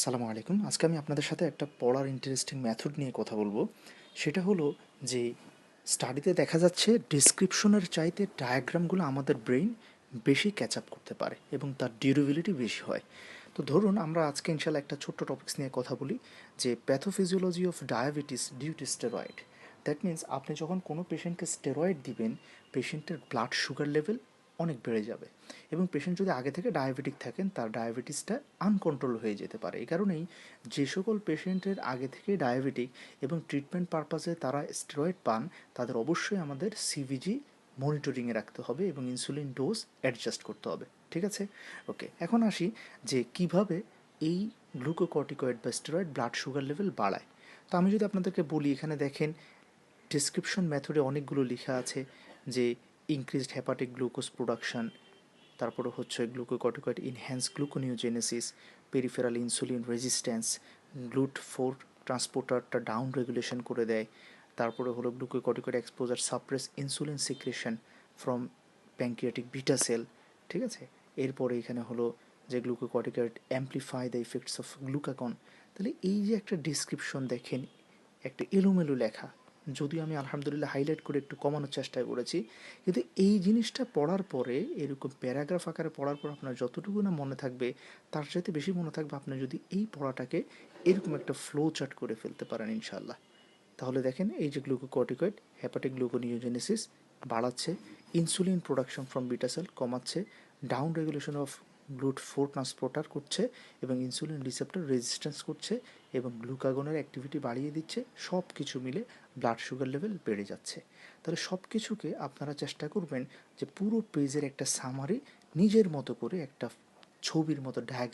আসসালামু আলাইকুম। আজকে আমি আপনাদের সাথে একটা পড়ার ইন্টারেস্টিং মেথড নিয়ে কথা বলব। সেটা হলো যে স্টাডিতে দেখা যাচ্ছে ডিসক্রিপশনের চাইতে ডায়াগ্রামগুলো আমাদের ব্রেইন বেশি ক্যাচ আপ করতে পারে এবং তার ডিউরেবিলিটি বেশি হয়। তো ধরুন আমরা আজকে ইনশাল্লাহ একটা ছোট্ট টপিক্স নিয়ে কথা বলি, যে pathophysiology of diabetes due to steroid that means আপনি যখন কোনো পেশেন্টকে স্টেরয়েড দিবেন পেশেন্টের ব্লাড সুগার লেভেল অনেক বেড়ে যাবে। এবং পেশেন্ট যদি আগে থেকে ডায়াবেটিক থাকেন, তার ডায়াবেটিসটা আনকন্ট্রোল হয়ে যেতে পারে। এই কারণেই যে সকল পেশেন্টের আগে থেকে ডায়াবেটিক এবং ট্রিটমেন্ট পারপাসে তারা স্টেরয়েড পান, তাদের অবশ্যই আমাদের সিভিজি মনিটরিংয়ে রাখতে হবে এবং ইনসুলিন ডোজ অ্যাডজাস্ট করতে হবে। ঠিক আছে? ওকে এখন আসি যে কীভাবে এই গ্লুকোকর্টিকয়েড বা স্টেরয়েড ব্লাড সুগার লেভেল বাড়ায়। তো আমি যদি আপনাদেরকে বলি, এখানে দেখেন ডিসক্রিপশন মেথডে অনেকগুলো লেখা আছে যে ইনক্রিজড হেপাটিক গ্লুকোজ প্রোডাকশান তারপরে হচ্ছে glucocorticoid enhance gluconeogenesis peripheral insulin resistance GLUT four ট্রান্সপোর্টারটা down regulation করে দেয়, তারপরে হলো glucocorticoid exposure suppress insulin secretion from pancreatic beta cell ঠিক আছে? এরপরে এখানে হলো যে glucocorticoid amplify the effects of glucagon তাহলে এই যে একটা ডিসক্রিপশন দেখেন, একটা এলোমেলো লেখা যদিও আমি আলহামদুলিল্লাহ হাইলাইট করে একটু কমানোর চেষ্টা করেছি কিন্তু এই জিনিসটা পড়ার পরে, এরকম প্যারাগ্রাফ আকারে পড়ার পর আপনার যতটুকু না মনে থাকবে, তার চাইতে বেশি মনে থাকবে আপনি যদি এই পড়াটাকে এরকম একটা ফ্লো চার্ট করে ফেলতে পারেন ইনশাল্লাহ তাহলে দেখেন এই যে গ্লুকোকর্টিকয়েড হ্যাপাটিক গ্লুকোনিওজেনেসিস বাড়াচ্ছে insulin production from beta cell কমাচ্ছে down regulation of GLUT four transporter করছে এবং ইনসুলিন রিসেপ্টর রেজিস্ট্যান্স করছে এবং গ্লুকাগনের অ্যাক্টিভিটি বাড়িয়ে দিচ্ছে, সব কিছু মিলে ব্লাড সুগার লেভেল বেড়ে যাচ্ছে। তাহলে সব কিছুকে আপনারা চেষ্টা করবেন যে পুরো পেজের একটা সামারি নিজের মতো করে একটা ছবির মতো ডায়াগ্রাম